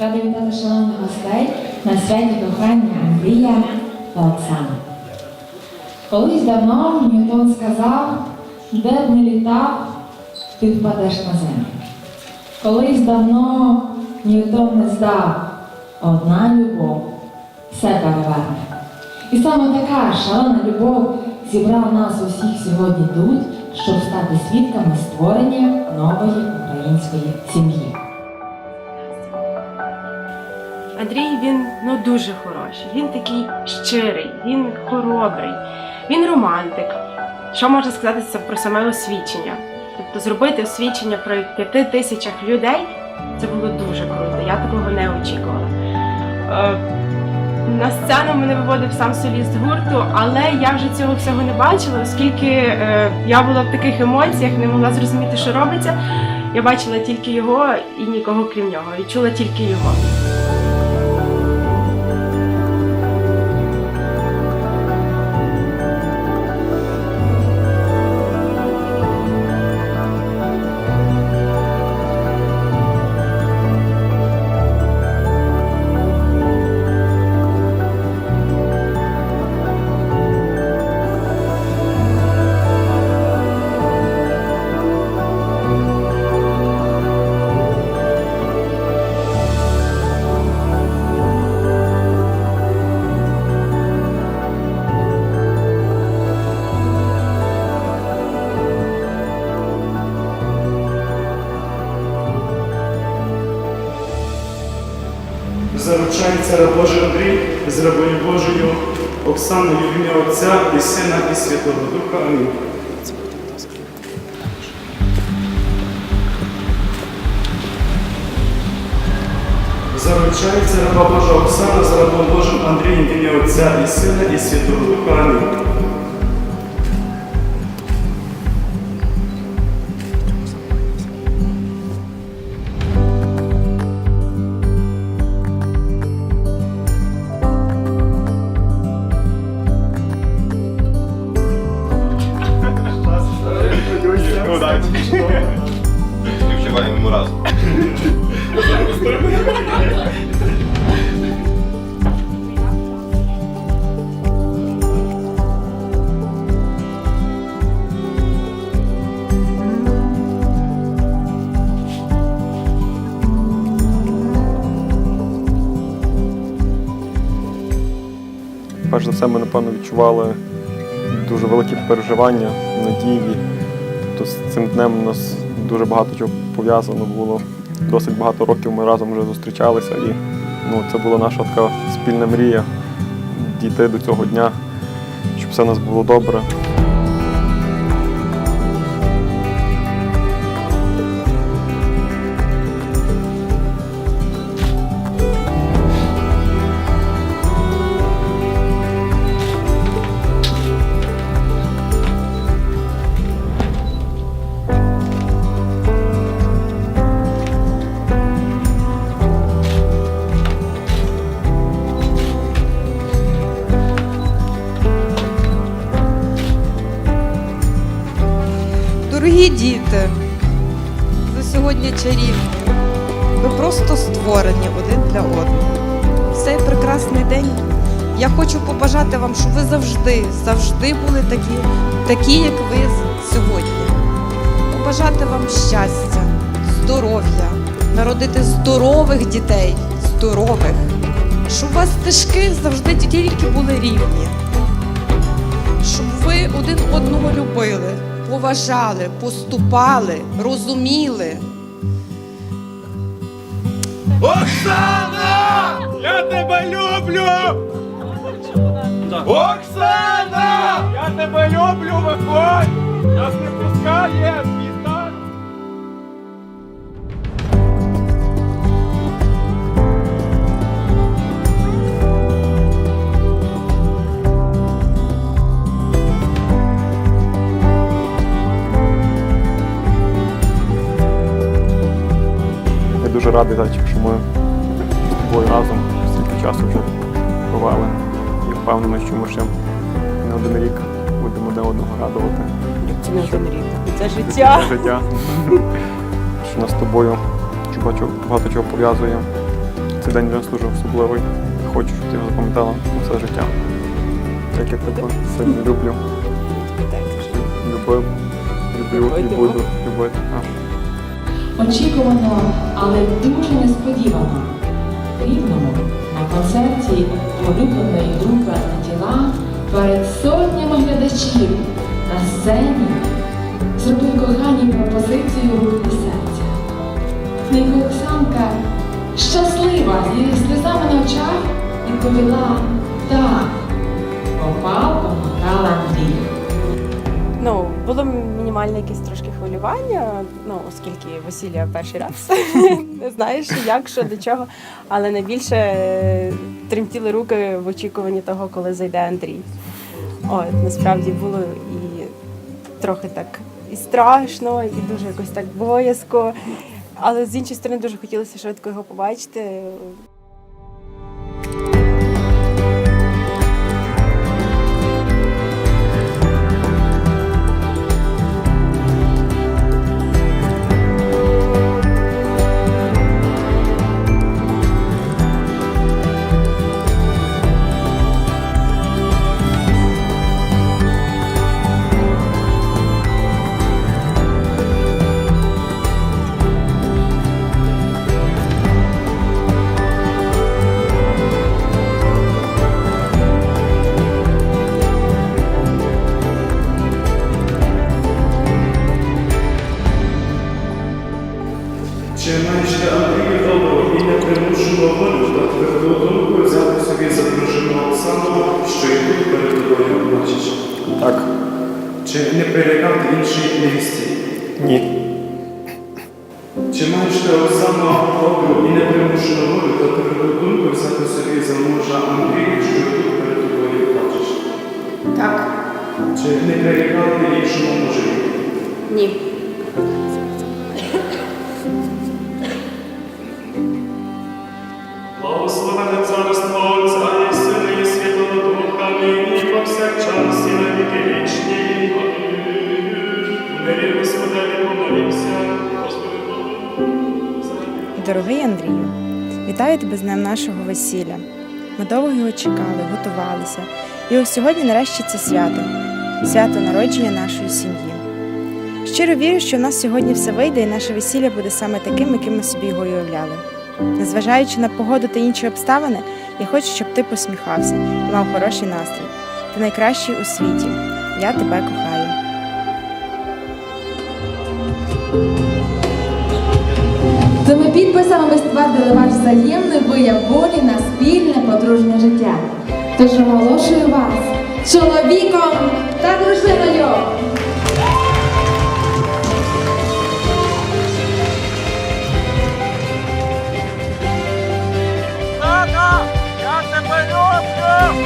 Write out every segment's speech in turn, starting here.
Рада вітати шановних гостей на святі кохання Андрія та Оксани. Колись давно Ньютон сказав, де б не літав, ти впадеш на землю. Колись давно Ньютон не здав, одна любов все переверне. І саме така шалена любов зібрала нас усіх сьогодні тут, щоб стати свідками створення нової української сім'ї. Андрій він ну дуже хороший. Він такий щирий, він хоробрий, він романтик. Що можна сказати про саме освічення? Тобто зробити освічення про п'яти тисячах людей це було дуже круто. Я такого не очікувала. Е, на сцену мене виводив сам соліст гурту, але я вже цього всього не бачила, оскільки е, я була в таких емоціях, не могла зрозуміти, що робиться. Я бачила тільки його і нікого крім нього. Відчула тільки його. Заручається раб Божий Андрій з рабою Божою Оксаною в ім'я Отця і Сина і Святого Духа. Амінь. Заручається раба Божа Оксана з рабом Божим Андрієм в ім'я Отця і Сина і Святого Духа. Амінь. Перш за все, ми напевно відчували дуже великі переживання, надії. Тобто з цим днем у нас дуже багато чого пов'язано було. Досить багато років ми разом вже зустрічалися, і ну, це була наша така спільна мрія дійти до цього дня, щоб все у нас було добре. Сьогодні чарівні. Ви просто створені один для одного. В цей прекрасний день я хочу побажати вам, щоб ви завжди, завжди були такі, такі, як ви сьогодні. Побажати вам щастя, здоров'я, народити здорових дітей, здорових, щоб у вас стежки завжди тільки були рівні щоб ви один одного любили, поважали, поступали, розуміли. Оксана! Я тебе люблю! Оксана! Я тебе люблю, виходь! Нас не пускає дуже радий, разом стільки часу вже провели. І впевнений, що ми ще не один рік будемо одне одного радувати. Це не один рік, це Це життя. життя. що нас з тобою багато чого- пов'язує. цей день для нас дуже особливий. Хочу, щоб ти його запам'ятала на все життя. Як я тебе сильно люблю. Любив, люблю і буду любити. Очікувано, але дуже несподівано. Рівному на концерті улюбленої групи Антитіла перед сотнями глядачів на сцені зробив коханій пропозицію рук і серця. Ненька Оксанка, щаслива, зі сльозами на очах, відповіла так. Попав, помагала Андрію. Ну, було мінімальне якесь трошки хвилювання, ну, оскільки весілля перший раз. Не знаєш, як, що, до чого. Але найбільше е, тремтіли руки в очікуванні того, коли зайде Андрій. От, насправді було і трохи так і страшно, і дуже якось так боязко. Але з іншої сторони дуже хотілося швидко його побачити. Ні. Чи маєш ти Оксану добру і непримушену волю та тверду думку взяти собі за мужа Андрію, що тут перед тобою бачиш? Так, Чи не прирікати іншому мужеві? ні. Дорогий Андрію, вітаю тебе з днем нашого весілля. Ми довго його чекали, готувалися. І ось сьогодні нарешті це свято свято народження нашої сім'ї. Щиро вірю, що в нас сьогодні все вийде, і наше весілля буде саме таким, яким ми собі його уявляли. Незважаючи на погоду та інші обставини, я хочу, щоб ти посміхався і мав хороший настрій. Ти найкращий у світі. Я тебе кохаю. Цими підписами ви ствердили ваш взаємний вияв волі на спільне подружнє життя. Тож оголошую вас чоловіком та дружиною. Тата, я тебе люблю!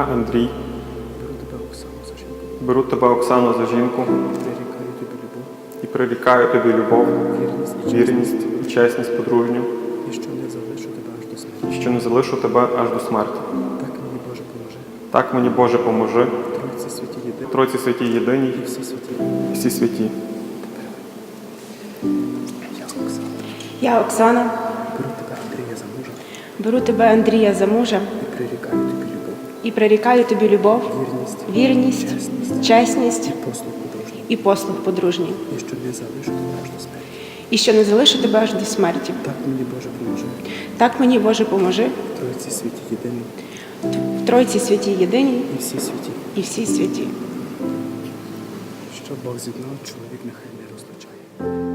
Я Андрій. Беру тебе, Оксано, за жінку. І прирікаю тобі любов, вірність і чесність подружню. І що не залишу тебе аж до смерті. І що не залишу тебе аж до смерті. Так мені Боже поможи. Так мені Боже поможи, Тройці святі єдині Тройці святі єдиній і всі святі. і всі святі. Я Оксана. Я Оксана, Беру тебе Андрія за мужа беру тебе Андрія за мужа і прирікаю і прирікаю тобі любов, вірність, вірність, чесність і послуг подружній. і що не залишу тебе аж до смерті. і що не залишу тебе аж до смерті. Так мені Боже поможи. Так мені Боже поможи Тройці святі єдині в Тройці святій єдиній і всі святі. і всі святі. Що Бог з'єднав, чоловік нехай не розлучає.